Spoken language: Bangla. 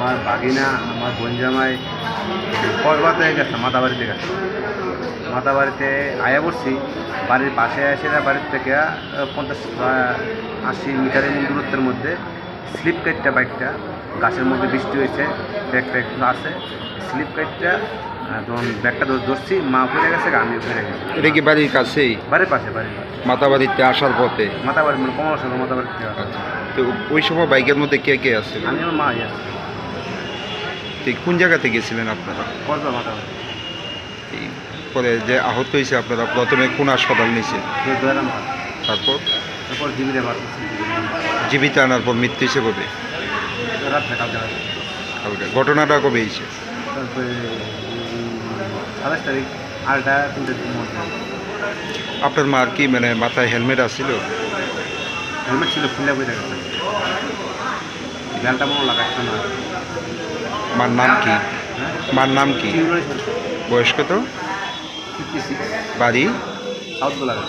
আমার বাগিনা আমার বোন জামাই কসবাতে গেছে মাতাবাড়িতে গেছে। মাতাবাড়িতে আয়া পড়ছি বাড়ির পাশে আসে না বাড়ির থেকে পঞ্চাশ আশি মিটারের দূরত্বের মধ্যে স্লিপ কাইটটা বাইকটা গাছের মধ্যে বৃষ্টি হয়েছে ব্যাগটা একটু আছে স্লিপ কাইটটা যখন ব্যাগটা ধর- ধরছি মা ফিরে গেছে আমিও ফিরে গেছি। এটা কি বাড়ির কাছেই? বাড়ির পাশে বাড়ির পাশে। মাতাবাড়িতে আসার পথে? মাতাবাড়ি মানে কমলা মাতাবাড়ির থেকে আসা। তো ওই সময় বাইকের মধ্যে কে কে আছে? আমি আমার মা যাচ্ছি কোন জায়গাতে গেছিলেন আপনারা? পরে যে আহত হয়েছে আপনারা, প্রথমে কোন হাসপাতাল নিয়েছে তারপর? জীবিতে আনার পর মৃত্যু হিসেবে? কবে ঘটনাটা কবে হয়েছে? আপনার মার কি মানে মাথায় হেলমেট আসছিল হেলমেট ছিল বই গেছে। বেলটা মনে লাগাচ্ছে না। মার নাম কি? হ্যাঁ? মার নাম কি? বয়স কত? বাড়ি? সাউথ গোলাঘাট।